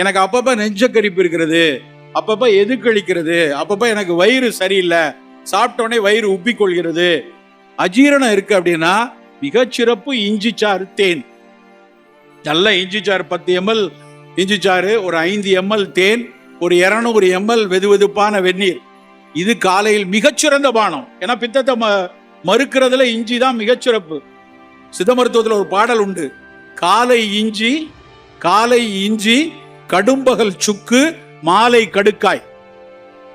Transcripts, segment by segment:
எனக்கு அப்பப்ப நெஞ்சக்கரிப்பு இருக்கிறது அப்பப்ப எது கழிக்கிறது அப்பப்ப எனக்கு வயிறு சரியில்லை சாப்பிட்டோடனே வயிறு உப்பிக்கொள்கிறது. அஜீரணம் இருக்கு அப்படின்னா மிகச்சிறப்பு இஞ்சி சாறு தேன். நல்ல இஞ்சி சாறு பத்து எம்எல் இஞ்சி சாறு ஒரு ஐந்து எம்எல் தேன் ஒரு இரநூறு எம்எல் வெதுவெதுப்பான வெந்நீர். இது காலையில் மிகச்சிறந்த பானம். ஏன்னா பித்தத்தை ம மறுக்கிறதுல இஞ்சி தான் மிகச்சிறப்பு. சித்த மருத்துவத்தில் ஒரு பாடல் உண்டு. காலை இஞ்சி காலை இஞ்சி கடும்பகல் சுக்கு மாலை கடுக்காய்.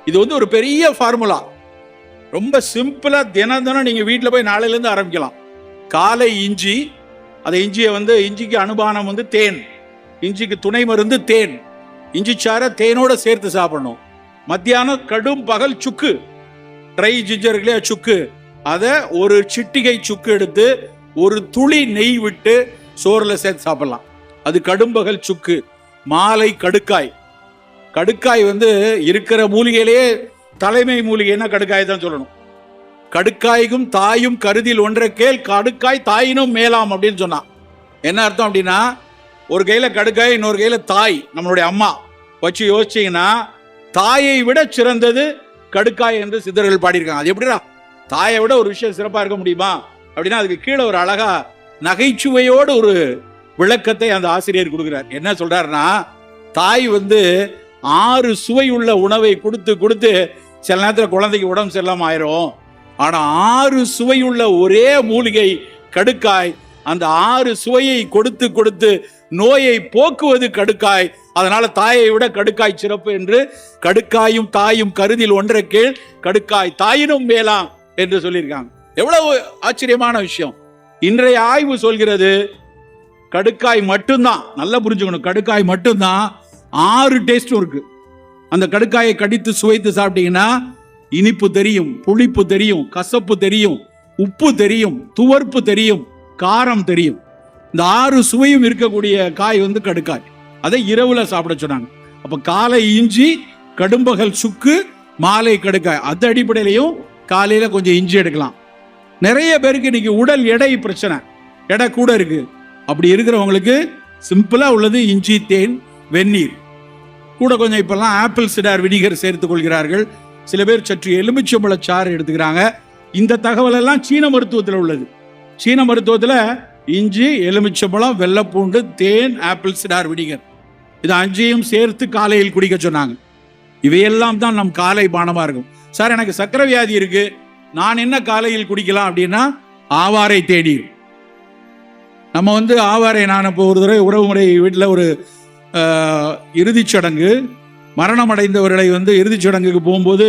இது வந்து ஒரு பெரிய ஃபார்முலா. ரொம்ப சிம்பிளா தினம் தினம் நீங்க வீட்டில் போய் நாளையிலேருந்து ஆரம்பிக்கலாம். காலை இஞ்சி அந்த இஞ்சியை வந்து இஞ்சிக்கு அனுபானம் வந்து தேன். இஞ்சிக்கு துணை மருந்து தேன். இஞ்சி சாறை தேனோட சேர்த்து சாப்பிடணும். மத்தியானம் கடும் பகல் சுக்கு. ட்ரை ஜிஞ்சர் இல்லையா சுக்கு. அதை ஒரு சிட்டிகை சுக்கு எடுத்து ஒரு துளி நெய் விட்டு சோறில் சேர்த்து சாப்பிடலாம். அது கடும்பகல் சுக்கு. மாலை கடுக்காய். கடுக்காய் வந்து இருக்கிற மூலிகையிலேயே தலைமை மூலிகைன்னா கடுக்காய் தான் சொல்லணும். கடுக்காய்க்கும் தாயும் கருதில் ஒன்றை கேள் கடுக்காய் தாயினும் மேலாம் அப்படின்னு சொன்னான் என்ன அர்த்தம் அப்படின்னா ஒரு கையில் கடுக்காய் இன்னொரு கையில் தாய் நம்மளுடைய அம்மா. வச்சு யோசிச்சீங்கன்னா தாயை விட சிறந்தது கடுக்காய் என்று சித்தர்கள் பாடியிருக்காங்க. அது எப்படிடா? தாயை விட ஒரு விஷயம் சிறப்பாக இருக்க முடியுமா? அப்படின்னா அதுக்கு கீழே ஒரு அழகா நகைச்சுவையோடு ஒரு விளக்கத்தை அந்த ஆசிரியர் கொடுக்கிறார். என்ன சொல்றாருன்னா தாய் வந்து ஆறு சுவை உள்ள உணவை கொடுத்து கொடுத்து சில நேரத்தில் குழந்தைக்கு உடம்பு சரியில்லாம ஆயிரும். ஆனால் ஆறு சுவையுள்ள ஒரே மூலிகை கடுக்காய் அந்த ஆறு சுவையை கொடுத்து கொடுத்து நோயை போக்குவது கடுக்காய். அதனால தாயை விட கடுக்காய் சிறப்பு என்று கடுக்காயும் தாயும் கருதில் ஒன்றை கீழ் கடுக்காய் தாயினும் மேலாம் என்று சொல்லியிருக்காங்க. எவ்வளவு ஆச்சரியமான விஷயம். இன்றைய ஆய்வு சொல்கிறது கடுக்காய் மட்டும்தான். நல்லா புரிஞ்சுக்கணும். கடுக்காய் மட்டும்தான் ஆறு டேஸ்டும் இருக்கு. அந்த கடுக்காயை கடித்து சுவைத்து சாப்பிட்டீங்கன்னா இனிப்பு தெரியும் புளிப்பு தெரியும் கசப்பு தெரியும் உப்பு தெரியும் துவர்ப்பு தெரியும் காரம் தெரியும். இந்த ஆறு சுவையும் இருக்கக்கூடிய காய் வந்து கடுக்காய். அதை இரவுல சாப்பிட சொன்னாங்க. அப்ப காலை இஞ்சி கடும்பகல் சுக்கு மாலை கடுக்காய். அது அடிப்படையிலையும் காலையில கொஞ்சம் இஞ்சி எடுக்கலாம். நிறைய பேருக்கு இன்னைக்கு உடல் எடை பிரச்சனை. எடை கூட இருக்கு. அப்படி இருக்கிறவங்களுக்கு சிம்பிளாக உள்ளது இஞ்சி தேன் வெந்நீர். கூட கொஞ்சம் இப்போல்லாம் ஆப்பிள் சிடார் வினிகர் சேர்த்துக் கொள்கிறார்கள். சில பேர் சற்று எலுமிச்சம்பழ சாறு எடுத்துக்கிறாங்க. இந்த தகவல் எல்லாம் சீன மருத்துவத்தில் உள்ளது. சீன மருத்துவத்தில் இஞ்சி எலுமிச்சம்பழம் வெள்ளப்பூண்டு தேன் ஆப்பிள் சிடார் வினிகர். இது அஞ்சையும் சேர்த்து காலையில் குடிக்க சொன்னாங்க. இவையெல்லாம் தான் நம் காலை பானமாக இருக்கும். சார் எனக்கு சக்கரை வியாதி இருக்கு. நான் என்ன காலையில் குடிக்கலாம் அப்படின்னா ஆவாரை தேநீர். நம்ம வந்து ஆவாரை நான் இப்போ ஒரு தடவை உறவுமுறை வீட்டில் ஒரு இறுதிச் சடங்கு மரணம் அடைந்தவர்களை வந்து இறுதிச் சடங்குக்கு போகும்போது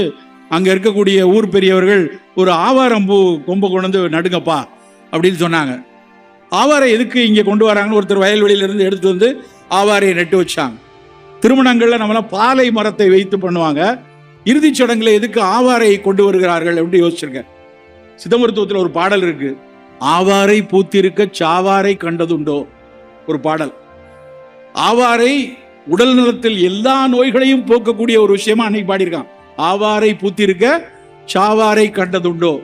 அங்கே இருக்கக்கூடிய ஊர் பெரியவர்கள் ஒரு ஆவாரம்பூ கொம்பை கொண்டு வந்து நடுங்கப்பா அப்படின்னு சொன்னாங்க. ஆவாரை எதுக்கு இங்கே கொண்டு வராங்கன்னு ஒருத்தர் வயல்வெளியிலிருந்து எடுத்து வந்து ஆவாரையை நட்டு வச்சாங்க. திருமணங்களில் நம்மளாம் பாலை மரத்தை வைத்து பண்ணுவாங்க. இறுதிச் சடங்குல எதுக்கு ஆவாரை கொண்டு வருகிறார்கள் எப்படி யோசிச்சிருக்கேன். சித்த ஒரு பாடல் இருக்குது ஆவாரை பூத்திருக்க சாவாரை கண்டதுண்டோ? ஒரு பாடல். ஆவாரை உடல் நலத்தில் எல்லா நோய்களையும் போக்கக்கூடிய ஒரு விஷயமா அன்னைக்கு பாடியிருக்கான். ஆவாரை பூத்திருக்க சாவாரை கண்டதுண்டோ?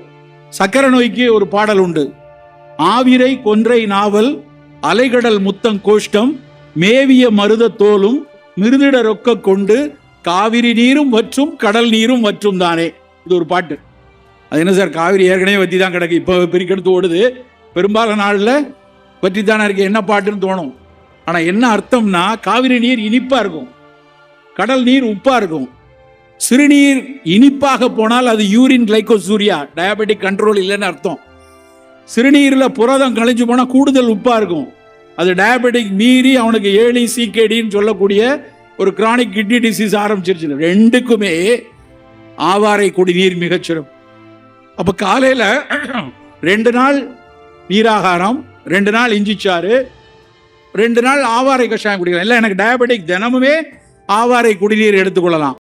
சக்கரை நோய்க்கு ஒரு பாடல் உண்டு. ஆவிரை கொன்றை நாவல் அலைகடல் முத்தம் கோஷ்டம் மேவிய மருத தோலும் மிருதிட ரொக்க கொண்டு காவிரி நீரும் வற்றும் கடல் நீரும் மற்றும் தானே. இது ஒரு பாட்டு. அது என்ன சார் காவிரி ஏற்கனவே வத்தி தான் கிடக்கு. இப்போ பிரிக்கெடுத்து ஓடுது. பெரும்பாலான நாளில் வற்றி தானே இருக்கு. என்ன பாட்டுன்னு தோணும். ஆனால் என்ன அர்த்தம்னா காவிரி நீர் இனிப்பாக இருக்கும். கடல் நீர் உப்பாக இருக்கும். சிறுநீர் இனிப்பாக போனால் அது யூரின் கிளைகோசூரியா? டயபெட்டிக் கண்ட்ரோல் இல்லைன்னு அர்த்தம். சிறுநீரில் புரதம் கழிஞ்சு போனால் கூடுதல் உப்பாக இருக்கும். அது டயபெட்டிக் மீறி அவனுக்கு ஏழி சிகேடின்னு சொல்லக்கூடிய ஒரு கிரானிக் கிட்னி டிசீஸ் ஆரம்பிச்சிருச்சு. ரெண்டுக்குமே ஆவாரை குடிநீர் மிகச்சிறப்பு. அப்போ காலையில் ரெண்டு நாள் நீராகாரம் ரெண்டு நாள் இஞ்சிச்சாறு ரெண்டு நாள் ஆவாரை கஷாயம் குடிக்கலாம். இல்லை எனக்கு டயபெட்டிக் தினமுமே ஆவாரை குடிநீர் எடுத்துக்கொள்ளலாம்.